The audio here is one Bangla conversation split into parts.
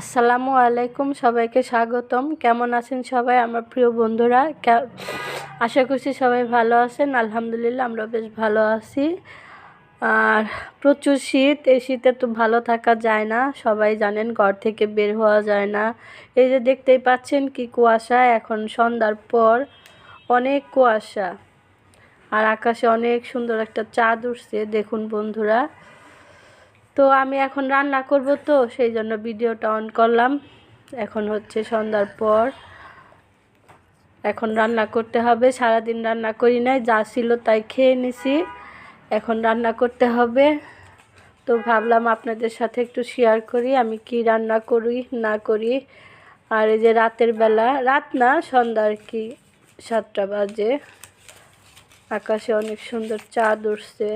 আসসালামু আলাইকুম, সবাইকে স্বাগতম। কেমন আছেন সবাই? আমার প্রিয় বন্ধুরা আশা করছি সবাই ভালো আছেন। আলহামদুলিল্লাহ আমরা বেশ ভালো আছি। আর প্রচুর শীত, এই শীতে তো ভালো থাকা যায় না। সবাই জানেন, ঘর থেকে বের হওয়া যায় না। এই যে দেখতেই পাচ্ছেন কি কুয়াশা, এখন সন্ধ্যার পর অনেক কুয়াশা। আর আকাশে অনেক সুন্দর একটা চাঁদ উঠছে, দেখুন বন্ধুরা। তো আমি এখন রান্না করব তো, সেই জন্য ভিডিওটা অন করলাম। এখন হচ্ছে সন্ধ্যার পর। এখন রান্না করতে হবে, সারাদিন রান্না করি নাই, যা ছিল তাই খেয়ে নিছি। এখন রান্না করতে হবে। তো ভাবলাম আপনাদের সাথে একটু শেয়ার করি, আমি কি রান্না করি, না করি। আর এই যে রাতের বেলা, রাত না সন্ধ্যা আর কি, সাতটা বাজে। আকাশে অনেক সুন্দর চাঁদ উঠছে।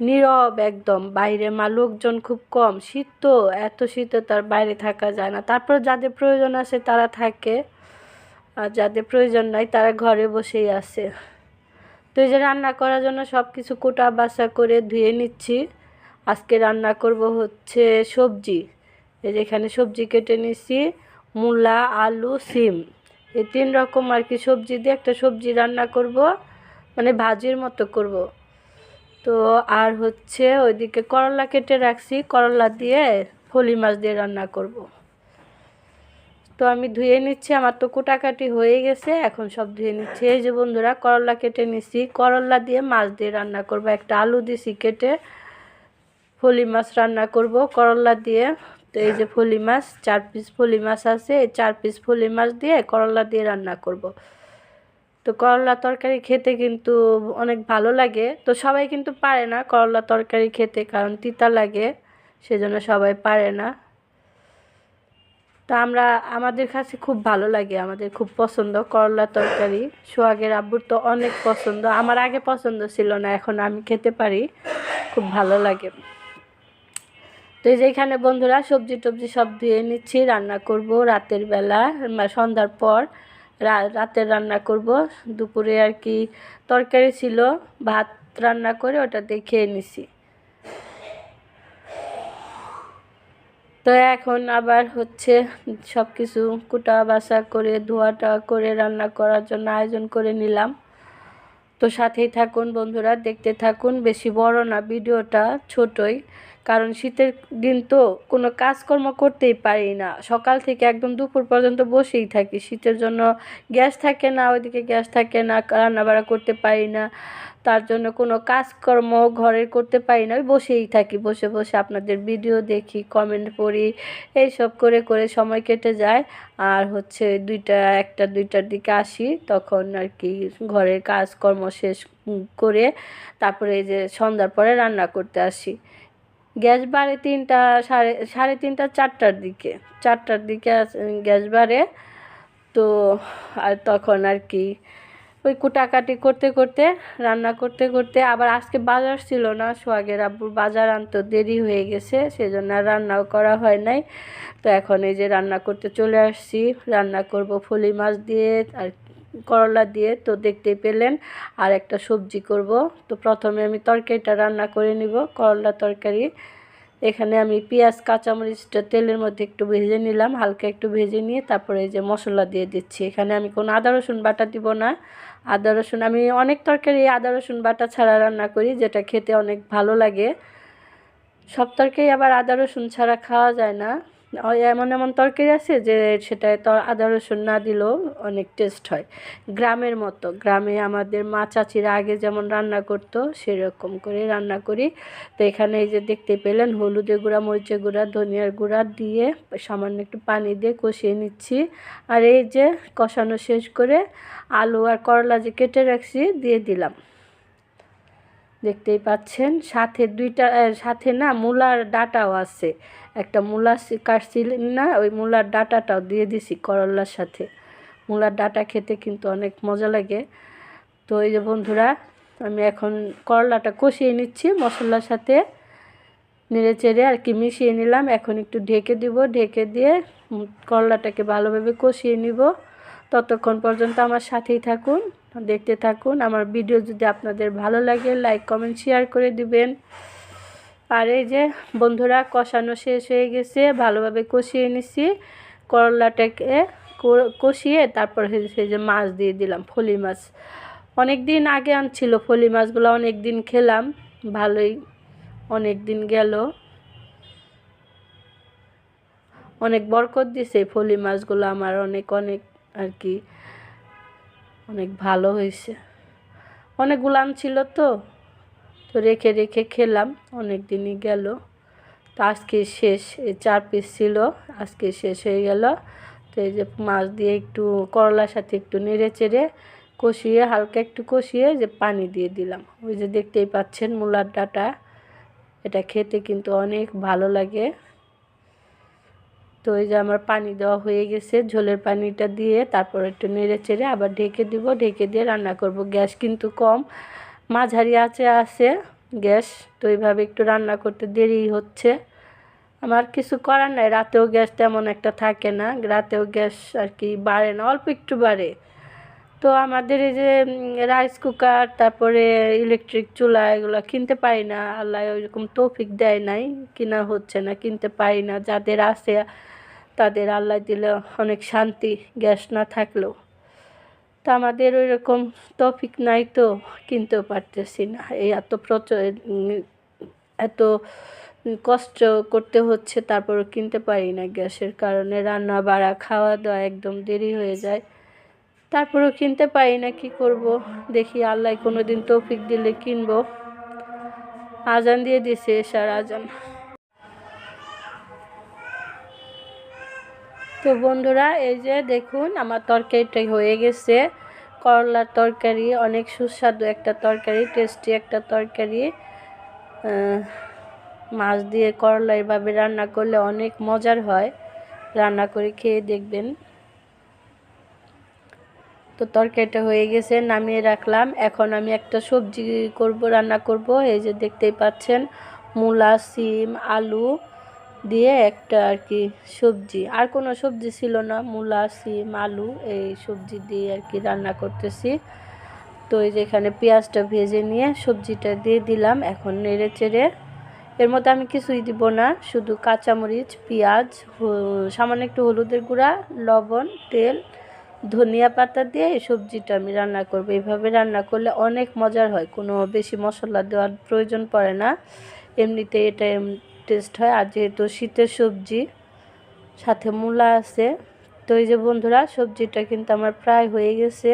নীরব একদম। বাইরে মা লোকজন খুব কম। শীত তো, এত শীতে তার বাইরে থাকা যায় না। তারপর যাদের প্রয়োজন আছে তারা থাকে। আর যাদের প্রয়োজন নাই তারা ঘরে বসেই আছে। তো এই যে রান্না করার জন্য সব কিছু কোটা বাসা করে ধুয়ে নিচ্ছি। আজকে রান্না করব হচ্ছে সবজি। এই যে এখানে সবজি কেটে নিচ্ছি মূলা, আলু, সিম। এই তিন রকম আর কি সবজি দিয়ে একটা সবজি রান্না করব। মানে ভাজির মতো করব। তো আর হচ্ছে ওইদিকে করলা কেটে রাখছি, করলা দিয়ে ফলি মাছ দিয়ে রান্না করব। তো আমি ধুয়ে নিচ্ছি, আমার তো কুটাকাটি হয়ে গেছে, এখন সব ধুয়ে নিচ্ছি। এই যে বন্ধুরা, করলা কেটে নিচ্ছি, করলা দিয়ে মাছ দিয়ে রান্না করব। একটা আলু দিছি কেটে ফলি মাছ রান্না করব। করলা দিয়ে তো এই যে ফলি মাছ, চার পিস ফলি মাছ আছে, এই চার পিস ফলি মাছ দিয়ে করলা দিয়ে রান্না করব। তো করলা তরকারি খেতে কিন্তু অনেক ভালো লাগে। তো সবাই কিন্তু পারে না করলা তরকারি খেতে কারণ তিতা লাগে, সেজন্য সবাই পারে না। তো আমরা, আমাদের কাছে খুব ভালো লাগে, আমাদের খুব পছন্দ করলা তরকারি। সোহাগের আব্বুর তো অনেক পছন্দ, আমার আগে পছন্দ ছিল না, এখন আমি খেতে পারি, খুব ভালো লাগে। তো এই যে এখানে বন্ধুরা, সবজি টবজি সব ধুয়ে নিচ্ছি, রান্না করব রাতের বেলা সন্ধ্যার পর। রাতের রান্না করব। দুপুরে আর কি তরকারি ছিল, ভাত রান্না করে ওটা দেখে নিছি। তো এখন আবার হচ্ছে সব কিছু কুটা বাসা করে ধোয়াটা করে রান্না করার জন্য আয়োজন করে নিলাম। তো সাথেই থাকুন বন্ধুরা, দেখতে থাকুন। বেশি বড় না, ভিডিওটা ছোটই, কারণ শীতের দিন তো কোনো কাজকর্ম করতেই পারি না। সকাল থেকে একদম দুপুর পর্যন্ত বসেই থাকি। শীতের জন্য গ্যাস থাকে না, ওইদিকে গ্যাস থাকে না, রান্নাবাড়া করতে পারি না। তার জন্য কোনো কাজকর্ম ঘরের করতে পারি না। ওই বসেই থাকি, বসে বসে আপনাদের ভিডিও দেখি কমেন্ট পড়ি, এইসব করে করে সময় কেটে যায়। আর হচ্ছে দুইটা, একটা দুইটার দিকে আসি, তখন আর কি ঘরের কাজকর্ম শেষ করে তারপরে এই যে সন্ধ্যার পরে রান্না করতে আসি। গ্যাস বাড়ে তিনটা, সাড়ে সাড়ে তিনটা, চারটার দিকে চারটার দিকে গ্যাস বাড়ে তো আর তখন আর কি ওই কুটাকাটি করতে করতে, রান্না করতে করতে আবার আজকে বাজার ছিল না সোহাগের আব্বুর। বাজার আনতে দেরি হয়ে গেছে, সেজন্য আর রান্নাও করা হয় নাই। তো এখন এই যে রান্না করতে চলে আসছি। রান্না করব ফলি মাছ দিয়ে আর করলা দিয়ে, তো দেখতেই পেলেন। আর একটা সবজি করব। তো প্রথমে আমি তরকারিটা রান্না করে নিব, করলা তরকারি। এখানে আমি পেঁয়াজ, কাঁচামরিচটা তেলের মধ্যে একটু ভেজে নিলাম, হালকা একটু ভেজে নিয়ে তারপরে এই যে মশলা দিয়ে দিচ্ছি। এখানে আমি কোনো আদা, রসুন বাটা দিব না। আদা, রসুন, আমি অনেক তরকারি আদা, রসুন বাটা ছাড়া রান্না করি, যেটা খেতে অনেক ভালো লাগে। সব তরকারি আবার আদা, রসুন ছাড়া খাওয়া যায় না। এমন এমন তরকারি আছে যে সেটায় তো আদা রসুন না দিলেও অনেক টেস্ট হয়। গ্রামের মতো, গ্রামে আমাদের মা চাচিরা আগে যেমন রান্না করতো, সেরকম করে রান্না করি। তো এখানে এই যে দেখতে পেলেন, হলুদের গুঁড়া, মরিচের গুঁড়া, ধনিয়ার গুঁড়া দিয়ে সামান্য একটু পানি দিয়ে কষিয়ে নিচ্ছি। আর এই যে কষানো শেষ করে আলু আর করলা যে কেটে রাখছি, দিয়ে দিলাম। দেখতেই পাচ্ছেন। সাথে দুইটা সাথে না মূলার ডাটাও আছে। একটা মূলা কাটছিলেন না, ওই মূলার ডাটাটাও দিয়ে দিছি করলার সাথে। মূলার ডাটা খেতে কিন্তু অনেক মজা লাগে। তো এই যে বন্ধুরা, আমি এখন করলাটা কষিয়ে নিচ্ছি মশলার সাথে। নেড়ে চেড়ে আর কি মিশিয়ে নিলাম। এখন একটু ঢেকে দিব। ঢেকে দিয়ে করলাটাকে ভালোভাবে কষিয়ে নিব। ততক্ষণ পর্যন্ত আমার সাথেই থাকুন। দেখতে থাকুন। আমার ভিডিও যদি আপনাদের ভালো লাগে লাইক কমেন্ট শেয়ার করে দিবেন। আর এই যে, বন্ধুরা, কষানো শেষ হয়ে গেছে। ভালোভাবে কষিয়ে নিছি। করলাটাকে কষিয়ে তারপর হচ্ছে যে মাছ দিয়ে দিলাম, ফলি মাছ। অনেক দিন আগে আনছিল ফলি মাছগুলো অনেক দিন খেলাম। ভালোই অনেক দিন গেল। অনেক বরকত দিছে ফলি মাছগুলো আমার অনেক অনেক আর কি। অনেক ভালো হয়েছে। অনেকগুলো ছিল তো তো রেখে রেখে খেলাম অনেক দিনই গেল। তো আজকে শেষ, এই চার পিস ছিল, আজকে শেষ হয়ে গেল। তো এই যে মাছ দিয়ে একটু করলার সাথে একটু নেড়ে চেড়ে কষিয়ে, হালকা একটু কষিয়ে যে পানি দিয়ে দিলাম। ওই যে দেখতেই পাচ্ছেন মূলার ডাটা, এটা খেতে কিন্তু অনেক ভালো লাগে। তো এই যে আমার পানি দেওয়া হয়ে গেছে, ঝোলের পানিটা দিয়ে তারপর একটু নেড়ে চেড়ে আবার ঢেকে দিব। ঢেকে দিয়ে রান্না করব। গ্যাস কিন্তু কম, মাঝারি আছে আছে গ্যাস, তো এইভাবে একটু রান্না করতে দেরি হচ্ছে। আমার কিছু করার নাই, রাতেও গ্যাস তেমন একটা থাকে না, রাতেও গ্যাস আর কি বাড়ে না, অল্প একটু বাড়ে। তো আমাদের এই যে রাইস কুকার তারপরে ইলেকট্রিক চুলা এগুলো কিনতে পারি না, আল্লাহ ওইরকম তৌফিক দেয় নাই, কিনা হচ্ছে না, কিনতে পারি না, যাদের আছে তাদের আল্লাহ দিলে অনেক শান্তি, গ্যাস না থাকলেও। তো আমাদের ওই রকম তৌফিক নাই তো, কিনতেও পারতেছি না। এই এত প্রচুর এত কষ্ট করতে হচ্ছে, তারপরও কিনতে পারি না গ্যাসের কারণে। রান্না, বাড়া, খাওয়া দাওয়া একদম দেরি হয়ে যায়। তারপরেও কিনতে পারি না, কি করব? দেখি আল্লাহ কোনো দিন তৌফিক দিলে কিনবো। আজান দিয়ে দিছে এসার আজান। তো বন্ধুরা, এই যে দেখুন, আমার তরকারিটা হয়ে গেছে। করলার তরকারি, অনেক সুস্বাদু একটা তরকারি টেস্টি একটা তরকারি। মাছ দিয়ে করলা এভাবে রান্না করলে অনেক মজার হয়। রান্না করে খেয়ে দেখবেন। তো তরকারিটা হয়ে গেছে, নামিয়ে রাখলাম। এখন আমি একটা সবজি করব, রান্না করব। এই যে দেখতেই পাচ্ছেন, মূলা, সিম, আলু। দিয়ে একটা আর কি সবজি। আর কোনো সবজি ছিল না, মূলা, সিম, আলু, এই সবজি দিয়ে আর কি রান্না করতেছি। তো এই যে এখানে পেঁয়াজটা ভেজে নিয়ে সবজিটা দিয়ে দিলাম এখন নেড়ে চেড়ে। এর মধ্যে আমি কিছুই দিব না, শুধু কাঁচামরিচ, পেঁয়াজ সামান্য একটু হলুদের গুঁড়া, লবণ, তেল, ধনিয়া পাতা দিয়ে এই সবজিটা আমি রান্না করব। এইভাবে রান্না করলে অনেক মজার হয়, কোনো বেশি মশলা দেওয়ার প্রয়োজন পড়ে না। এমনিতে এটা টেস্ট হয়। আর যেহেতু শীতের সবজি, সাথে মূলা আছে। তো এই যে বন্ধুরা, সবজিটা কিন্তু আমার প্রায় হয়ে গেছে।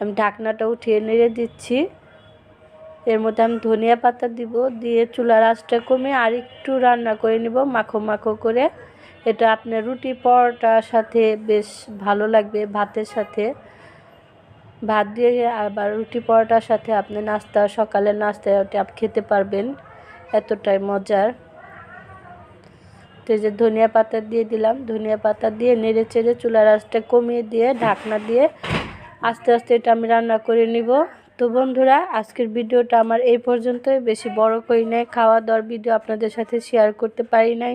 আমি ঢাকনাটা উঠিয়ে নেড়ে দিচ্ছি। এর মধ্যে আমি ধনিয়া পাতা দিব, দিয়ে চুলার আঁচটা কমিয়ে আর একটু রান্না করে নিব, মাখো মাখো করে। এটা আপনার রুটি পরোটার সাথে বেশ ভালো লাগবে, ভাতের সাথে। ভাত দিয়ে আবার রুটি পরোটার সাথে আপনি নাস্তা সকালে নাস্তা ওটা খেতে পারবেন। এতটাই মজার। তো যে ধনিয়া পাতা দিয়ে দিলাম। ধনিয়া পাতা দিয়ে নেড়ে চেড়ে চুলার আঁচটা কমিয়ে দিয়ে ঢাকনা দিয়ে আস্তে আস্তে এটা আমি রান্না করে নিব। তো বন্ধুরা, আজকের ভিডিওটা আমার এই পর্যন্তই। বেশি বড় করি নাই, খাওয়া দাওয়ার ভিডিও আপনাদের সাথে শেয়ার করতে পারি নাই,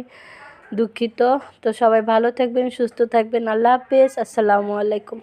দুঃখিত। তো সবাই ভালো থাকবেন, সুস্থ থাকবেন। আল্লাহ হাফেজ, আসসালামু আলাইকুম।